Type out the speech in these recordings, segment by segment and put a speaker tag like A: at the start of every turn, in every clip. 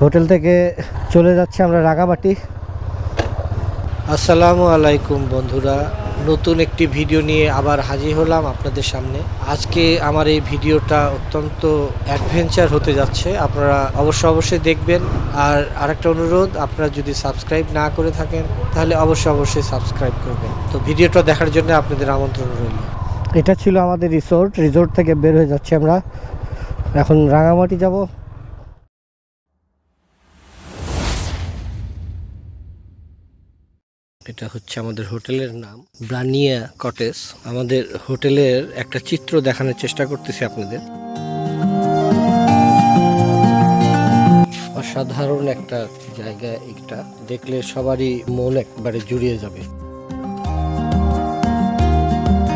A: Hotel থেকে চলে যাচ্ছে আমরা রাগামাটি আসসালামু আলাইকুম বন্ধুরা নতুন একটি ভিডিও নিয়ে আবার হাজির হলাম আপনাদের সামনে। আজকে আমার এই ভিডিওটা অত্যন্ত অ্যাডভেঞ্চার হতে যাচ্ছে আপনারা অবশ্যই অবশ্যই দেখবেন। আর আরেকটা অনুরোধ আপনারা যদি সাবস্ক্রাইব না করে থাকেন তাহলে অবশ্যই অবশ্যই সাবস্ক্রাইব করবেন। তো ভিডিওটা দেখার জন্য আপনাদের আমন্ত্রণ রইল। এটা ছিল আমাদের রিসোর্ট রিসোর্ট থেকে বের হয়ে যাচ্ছি আমরা। এখন রাঙামাটি যাব। এটা হচ্ছে আমাদের হোটেলের নাম ব্রানিয়া কটেজ। আমাদের হোটেলের একটা চিত্র দেখানোর চেষ্টা করতেছি আপনাদের। অসাধারণ একটা জায়গা এটা। দেখলে সবারই মন একবারে জুড়িয়ে যাবে।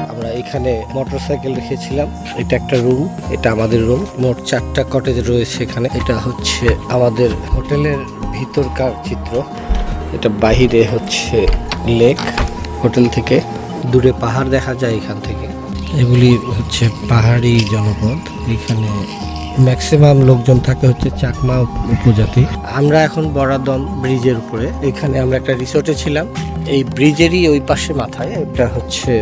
A: আমরা এখানে মোটরসাইকেল রেখেছিলাম। এটা একটা রুম, এটা আমাদের রুম। মোট চারটা কটেজ রয়েছে এখানে। এটা হচ্ছে আমাদের হোটেলের ভিতরকার চিত্র। এটা বাহিরে হচ্ছে লেক, হোটেল থেকে। দূরে পাহাড় দেখা যায় এখান থেকে। এগুলি হচ্ছে পাহাড়ি জনপদ। এখানে ম্যাক্সিমাম লোকজন থাকে হচ্ছে চাকমা উপজাতি। আমরা এখন বরাদম ব্রিজের উপরে। এখানে আমরা একটা রিসোর্টে ছিলাম। এই ব্রিজেরই ওই পাশে মাথায় এটা হচ্ছে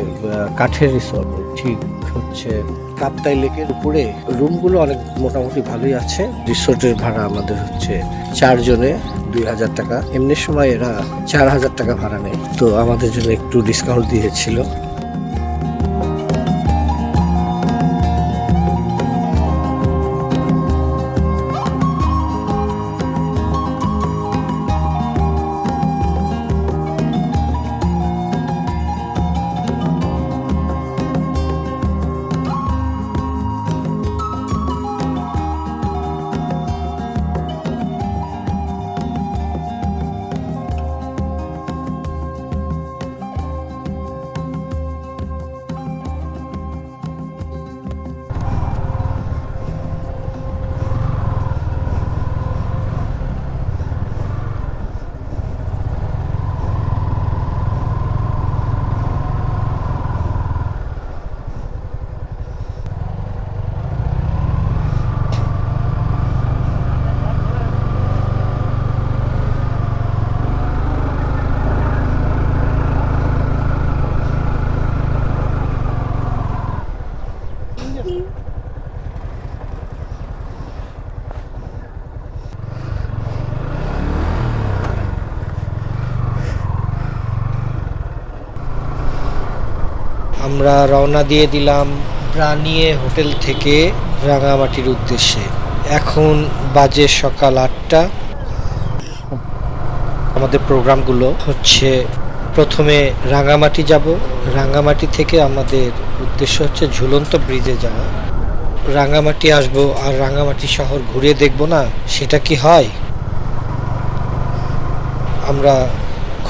A: কাঠের রিসোর্ট ঠিক হচ্ছে কাপ্তাই লেকের উপরে রুমগুলো অনেক মোটামুটি ভালোই আছে। রিসোর্টের ভাড়া আমাদের হচ্ছে চারজনে দুই হাজার টাকা। এমনি সময় এরা চার হাজার টাকা ভাড়া নেয়। তো আমাদের জন্য একটু ডিসকাউন্ট দিয়েছিল। আমরা রওনা দিয়ে দিলাম প্রাণিয়ে হোটেল থেকে রাঙামাটির উদ্দেশ্যে। এখন বাজে সকাল আটটা। আমাদের প্রোগ্রামগুলো হচ্ছে, প্রথমে রাঙামাটি যাব। রাঙামাটি থেকে আমাদের উদ্দেশ্য হচ্ছে ঝুলন্ত ব্রিজে যাওয়া। রাঙামাটি আসব আর রাঙামাটি শহর ঘুরে দেখব না, সেটা কি হয়? আমরা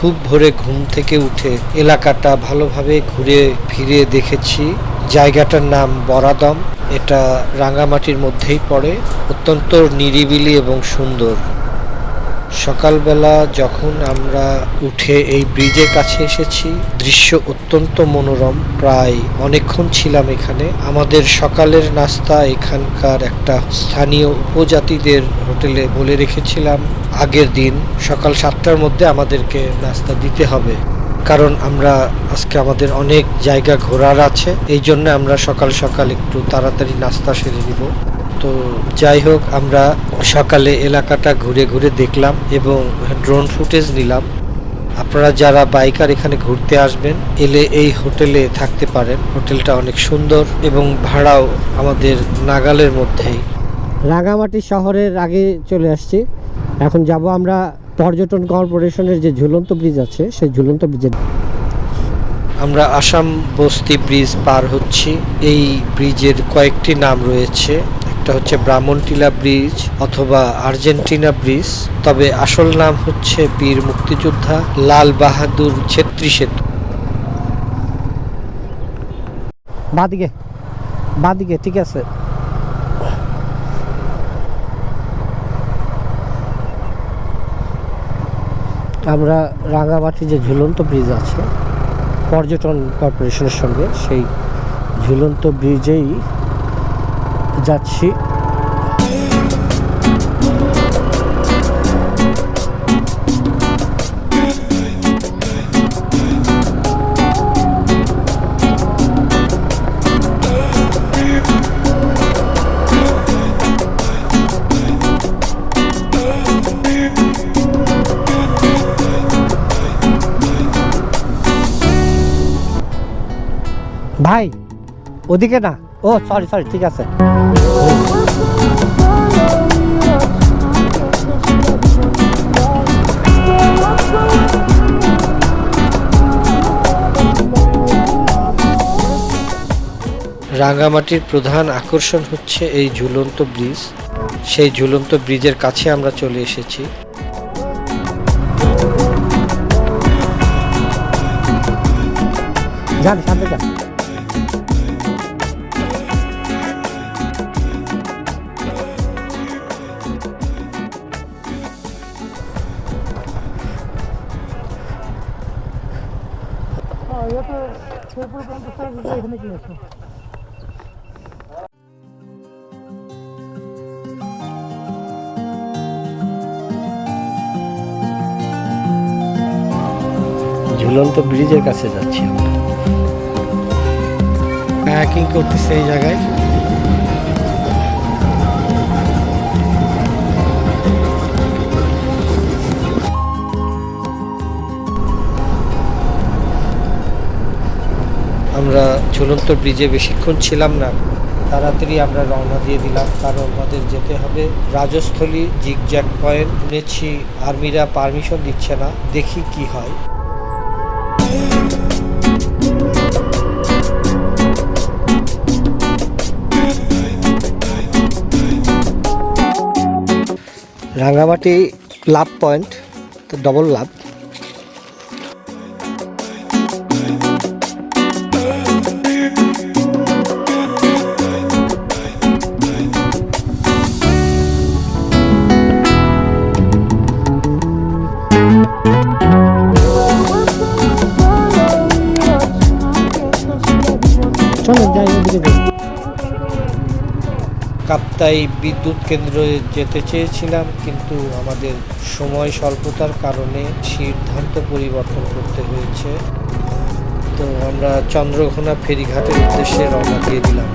A: খুব ভোরে ঘুম থেকে উঠে এলাকাটা ভালোভাবে ঘুরে ফিরে দেখেছি। জায়গাটার নাম বরাদম। এটা রাঙামাটির মধ্যেই পড়ে, অত্যন্ত নিরিবিলি এবং সুন্দর। সকালবেলা যখন আমরা উঠে এই ব্রিজের কাছে এসেছি, দৃশ্য অত্যন্ত মনোরম। প্রায় অনেকক্ষণ ছিলাম এখানে। আমাদের সকালের নাস্তা এখানকার একটা স্থানীয় উপজাতিদের হোটেলে বলে রেখেছিলাম। আগের দিন সকাল সাতটার মধ্যে আমাদেরকে নাস্তা দিতে হবে। কারণ আমরা আজকে আমাদের অনেক জায়গা ঘোরার আছে। এই জন্য আমরা সকাল সকাল একটু তাড়াতাড়ি নাস্তা সেরে নিব। তো যাই হোক, আমরা সকালে এলাকাটা ঘুরে ঘুরে দেখলাম এবং ড্রোন ফুটেজ নিলাম। আপনারা যারা বাইকার এখানে ঘুরতে আসবেন, এলে এই হোটেলে থাকতে পারেন। হোটেলটা অনেক সুন্দর এবং ভাড়াও আমাদের নাগালের মধ্যেই। রাঙামাটি শহরের আগে চলে আসছি। এখন যাব আমরা পর্যটন কর্পোরেশনের যে ঝুলন্ত ব্রিজ আছে সেই ঝুলন্ত ব্রিজে আমরা আসাম বস্তি ব্রিজ পার হচ্ছি। এই ব্রিজের কয়েকটি নাম রয়েছে। একটা হচ্ছে ব্রাহ্মণটিলা ব্রিজ অথবা আর্জেন্টিনা ব্রিজ। তবে আসল নাম হচ্ছে বীর মুক্তিযোদ্ধা লাল বাহাদুর ছেত্রী সেতু। বাদিকে বাদিকে ঠিক আছে। আমরা রাঙামাটি যে ঝুলন্ত ব্রিজ আছে পর্যটন কর্পোরেশনের সঙ্গে সেই ঝুলন্ত ব্রিজেই যাচ্ছি। ভাই ওদিকে না। ও সরি সরি ঠিক আছে। রাঙ্গামাটির প্রধান আকর্ষণ হচ্ছে এই ঝুলন্ত ব্রিজ। সেই ঝুলন্ত ব্রিজের কাছে আমরা চলে এসেছি। যান সামনে যান। ঝুলন্ত ব্রিজের কাছে যাচ্ছি আমরা। কায়াকিং করতেছে এই জায়গায়। আমরা ঝুলন্ত ব্রিজে বেশিক্ষণ ছিলাম না। তাড়াতাড়ি আমরা রওনা দিয়ে দিলাম, কারণ আমাদের যেতে হবে। রাজস্থলী জিগজ্যাক পয়েন্ট, শুনেছি আর্মিরা পারমিশন দিচ্ছে না, দেখি কি হয়। Rangamati love point double love. Kaptai বিদ্যুৎ কেন্দ্রে যেতে চেয়েছিলাম, কিন্তু আমাদের সময় স্বল্পতার কারণে সিদ্ধান্ত পরিবর্তন করতে হয়েছে। তো আমরা চন্দ্রঘোনা ফেরিঘাটের উদ্দেশ্যে রওনা দিয়ে দিলাম।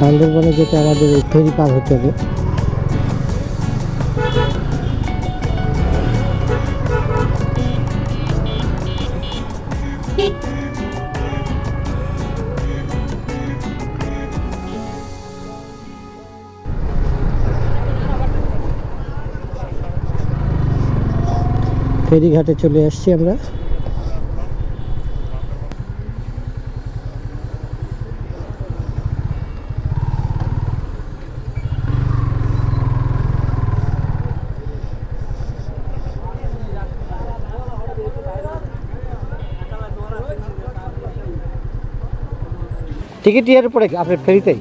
A: বান্দরবনে যেতে আমাদের এই ফেরি পার হতে হবে। ফেরিঘাটে চলে আসছি আমরা। টিকিট ইয়ার পরে আপনি ফেরিতেই?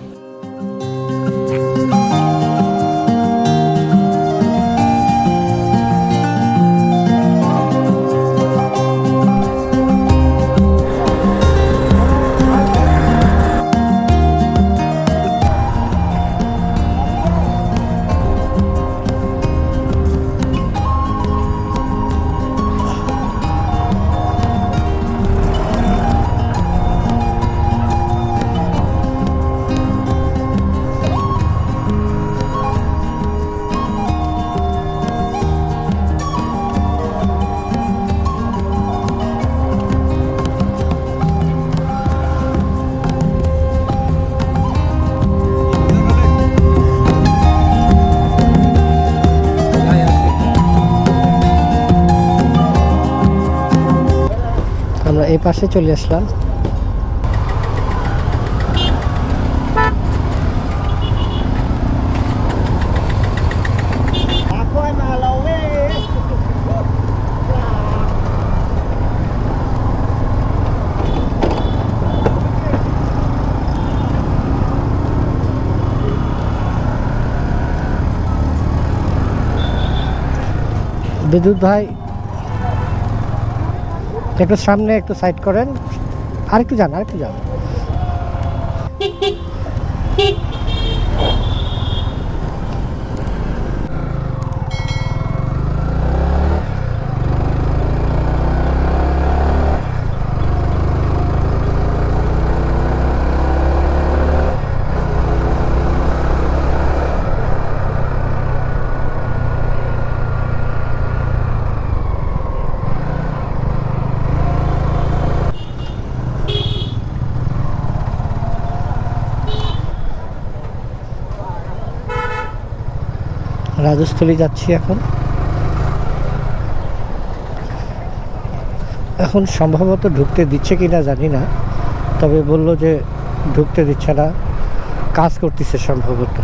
A: পাশে চলে আসলাম। বিদ্যুৎ ভাই একটু সামনে একটু সাইড করেন। আর একটু যান আর একটু যান। রাজস্থলী যাচ্ছি এখন। এখন সম্ভবত ঢুকতে দিচ্ছে কিনা জানি না, তবে বলল যে ঢুকতে দিচ্ছে না, কাজ করতেছে সম্ভবত।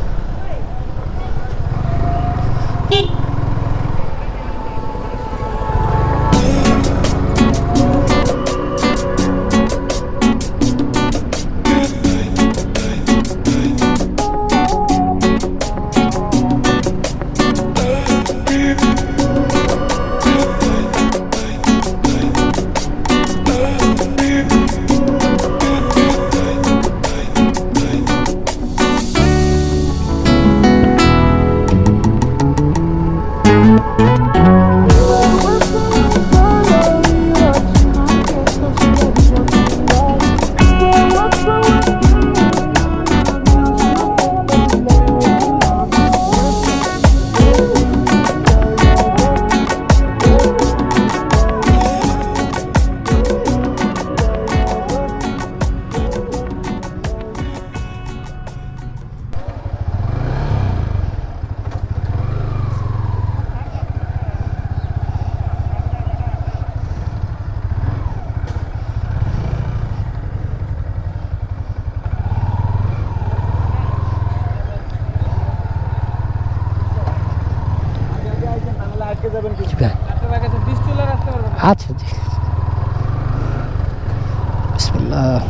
A: বিসমিল্লাহ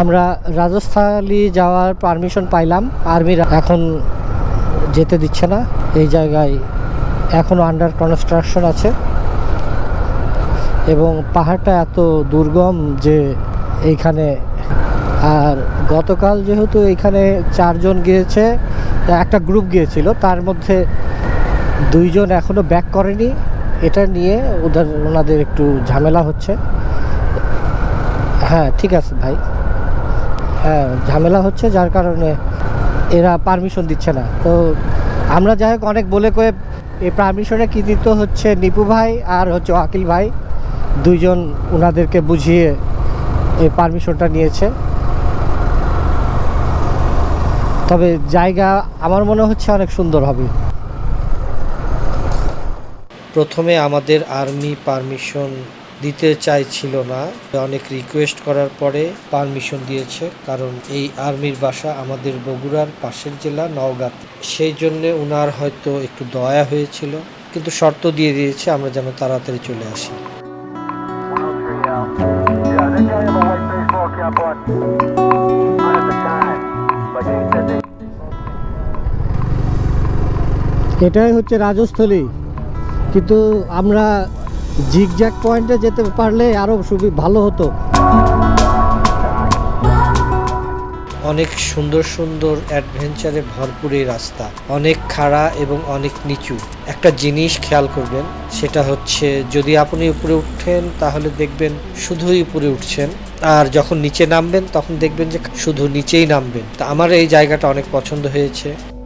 A: আমরা রাজস্থালি যাওয়ার পারমিশন পাইলাম। আর্মিরা এখন যেতে দিচ্ছে না। এই জায়গায় এখনও আন্ডার কনস্ট্রাকশন আছে। এবং পাহাড়টা এত দুর্গম যে এইখানে আর গতকাল যেহেতু এখানে চারজন গিয়েছে একটা গ্রুপ গিয়েছিল, তার মধ্যে দুইজন এখনও ব্যাক করেনি। এটা নিয়ে ওদের, ওনাদের একটু ঝামেলা হচ্ছে। হ্যাঁ ঠিক আছে ভাই। হ্যাঁ ঝামেলা হচ্ছে, যার কারণে এরা পারমিশন দিচ্ছে না। তো আমরা যাই হোক, অনেক বলে কয়ে এই পারমিশনে কী দিত হচ্ছে নিপু ভাই আর হচ্ছে আকিল ভাই। দুইজন ওনাদেরকে বুঝিয়ে এই পারমিশনটা নিয়েছে। তবে জায়গা আমার মনে হচ্ছে অনেক সুন্দর হবে। প্রথমে আমাদের আর্মি পারমিশন দিতে চাইছিল না। অনেক রিকোয়েস্ট করার পরে পারমিশন দিয়েছে কারণ এই আর্মির বাসা আমাদের বগুড়ার পাশের জেলা নওগাঁ। সেই জন্য ওনার হয়তো একটু দয়া হয়েছিল কিন্তু শর্ত দিয়ে দিয়েছে আমরা যেন তাড়াতাড়ি চলে আসি।
B: Yeah, white baseball cap on.
A: এটাই হচ্ছে রাজস্থলী। কিন্তু আমরা জিগজ্যাক পয়েন্টে যেতে পারলে আরও সুবি ভালো হতো। অনেক সুন্দর সুন্দর অ্যাডভেঞ্চারে ভরপুর এই রাস্তা। অনেক খাড়া এবং অনেক নিচু। একটা জিনিস খেয়াল করবেন, সেটা হচ্ছে যদি আপনি উপরে উঠেন, তাহলে দেখবেন শুধুই উপরে উঠছেন। আর যখন নিচে নামবেন, তখন দেখবেন যে শুধু নিচেই নামবেন। তা আমার এই জায়গাটা অনেক পছন্দ হয়েছে।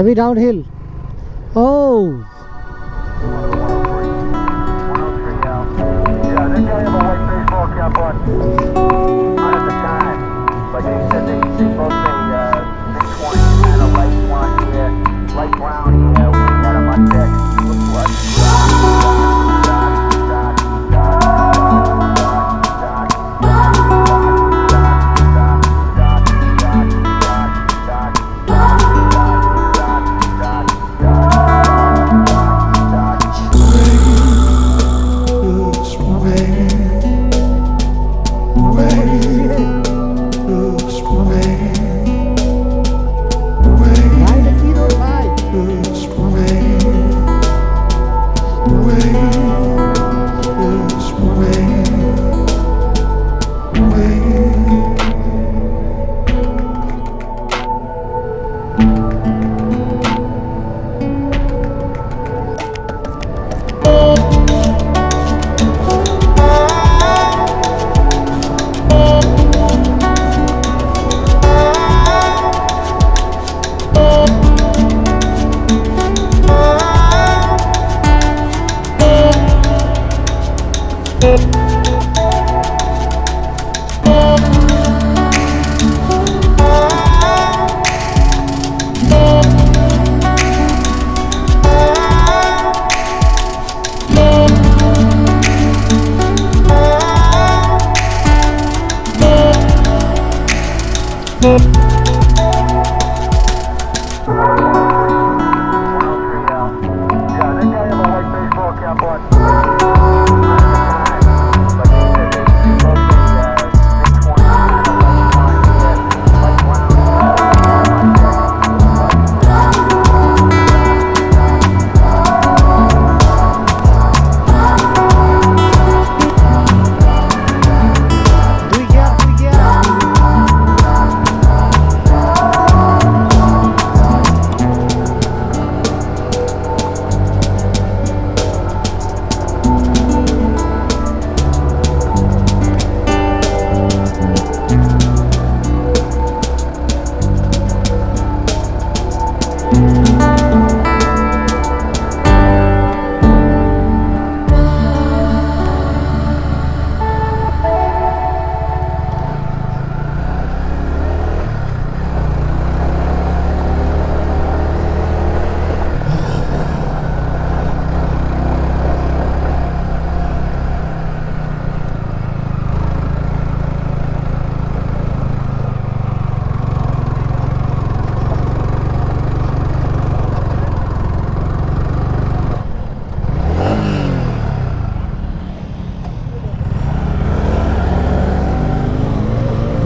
B: Heavy downhill. Oh!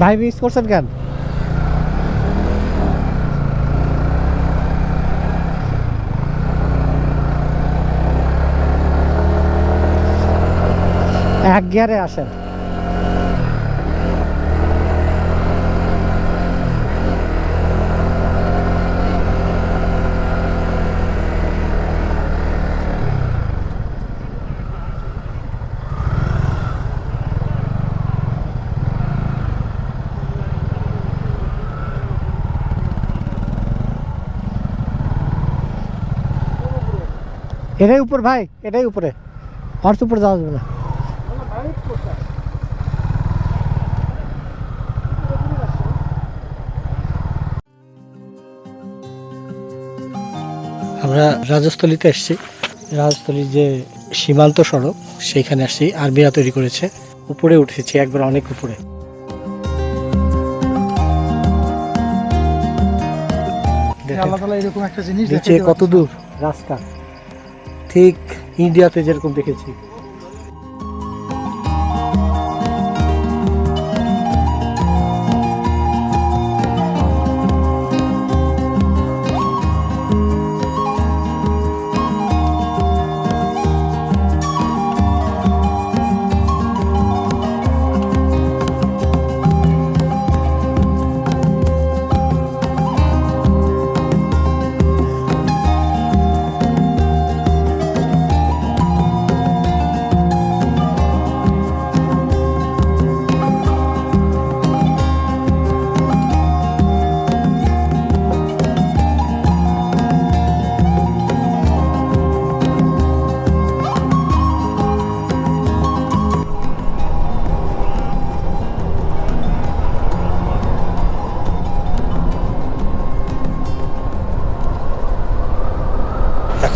B: ভাই মিস করছেন কেন? এক গিয়ারে আসেন। এটাই উপর ভাই এটাই উপরে। হর্স উপরে যাওয়া যাবে না।
A: আমরা রাজস্থলীতে এসছি। রাজস্থলীর যে সীমান্ত সড়ক সেইখানে আসছি। আর্মিরা তৈরি করেছে। উপরে উঠেছি একবার অনেক উপরে। কত দূর রাস্তা। ঠিক ইন্ডিয়াতে যেরকম দেখেছি।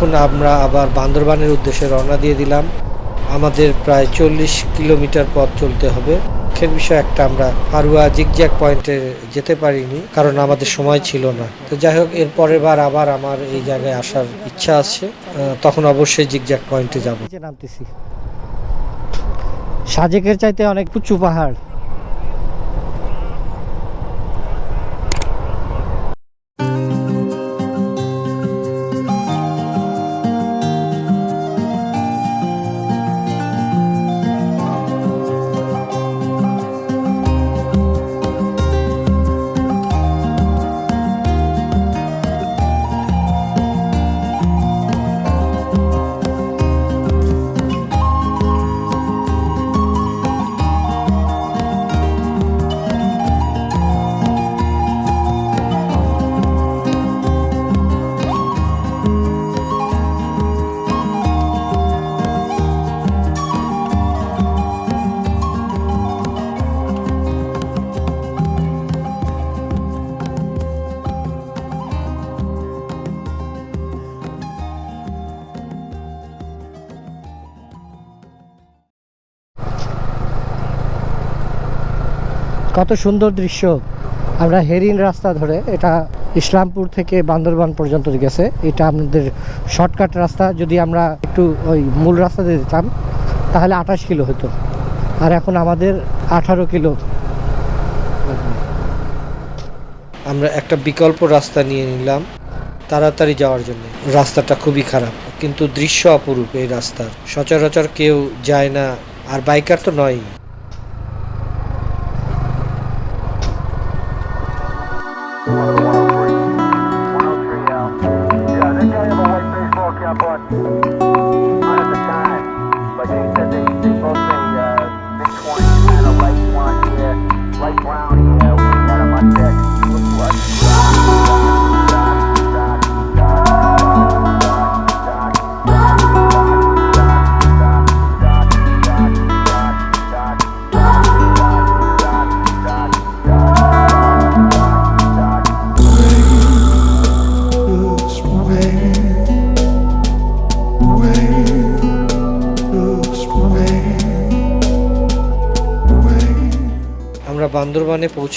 B: এখন আমরা আবার বান্দরবানের উদ্দেশ্যে রওনা দিয়ে দিলাম। আমাদের প্রায় চল্লিশ কিলোমিটার পথ চলতে হবে। দুঃখের বিষয় একটা, আমরা পারুয়া জিগজ্যাক পয়েন্টে যেতে পারিনি, কারণ আমাদের সময় ছিল না। তো যাই হোক এর পরের বার আবার আমার এই জায়গায় আসার ইচ্ছা আছে। তখন অবশ্যই জিগজ্যাক পয়েন্টে যাব।
A: নামতেছি। সাজেকের চাইতে অনেক উঁচু পাহাড়। কত সুন্দর দৃশ্য। আমরা হেরিন রাস্তা ধরে, এটা ইসলামপুর থেকে বান্দরবান পর্যন্ত গেছে। এটা আমাদের শর্টকাট রাস্তা। যদি আমরা একটু ওই মূল রাস্তা দিয়ে যেতাম, তাহলে আঠাশ কিলো হতো। আর এখন আমাদের আঠারো কিলো।
B: আমরা একটা বিকল্প রাস্তা নিয়ে নিলাম তাড়াতাড়ি যাওয়ার জন্য। রাস্তাটা খুবই খারাপ, কিন্তু দৃশ্য অপরূপ এই রাস্তার। সচরাচর কেউ যায় না, আর বাইকার তো নয়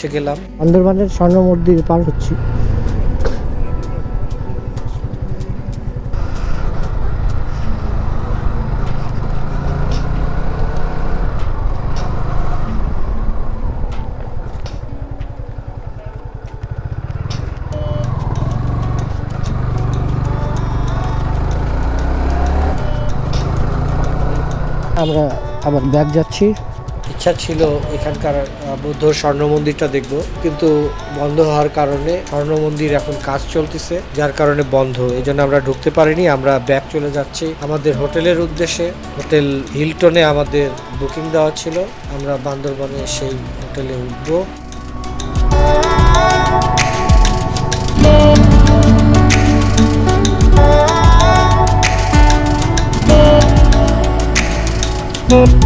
B: পৌঁছে গেলাম।
A: আন্দরবানের স্বর্ণ মন্দির পার হচ্ছি। আমরা আবার ব্যাগ যাচ্ছি।
B: ইচ্ছা ছিল এখানকার বৌদ্ধ স্বর্ণ মন্দিরটা দেখব কিন্তু বন্ধ হওয়ার কারণে স্বর্ণ মন্দির এখন কাজ চলতেছে যার কারণে বন্ধ। এই জন্য আমরা ঢুকতে পারিনি আমরা ব্যাক চলে যাচ্ছি। আমাদের হোটেলের উদ্দেশ্যে হোটেল হিলটনে আমাদের বুকিং দেওয়া ছিল আমরা বান্দরবনে সেই হোটেলে উঠবো।
A: Oh,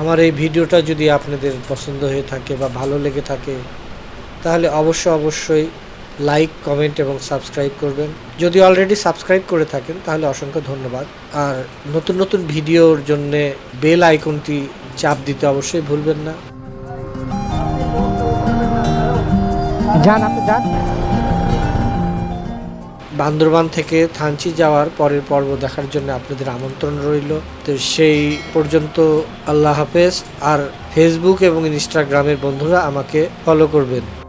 A: আমার এই ভিডিওটা যদি আপনাদের পছন্দ হয়ে থাকে বা ভালো লেগে থাকে, তাহলে অবশ্য অবশ্যই লাইক, কমেন্ট এবং সাবস্ক্রাইব করবেন। যদি অলরেডি সাবস্ক্রাইব করে থাকেন, তাহলে অসংখ্য ধন্যবাদ। আর নতুন নতুন ভিডিওর জন্যে বেল আইকনটি চাপ দিতে অবশ্যই ভুলবেন না।
C: যান আপনি, যান।
A: বান্দরবান থেকে থানচি যাওয়ার পরের পর্ব দেখার জন্য আপনাদের আমন্ত্রণ রইল। তো সেই পর্যন্ত আল্লাহ হাফেজ। আর ফেসবুক এবং ইনস্টাগ্রামের বন্ধুরা আমাকে ফলো করবেন।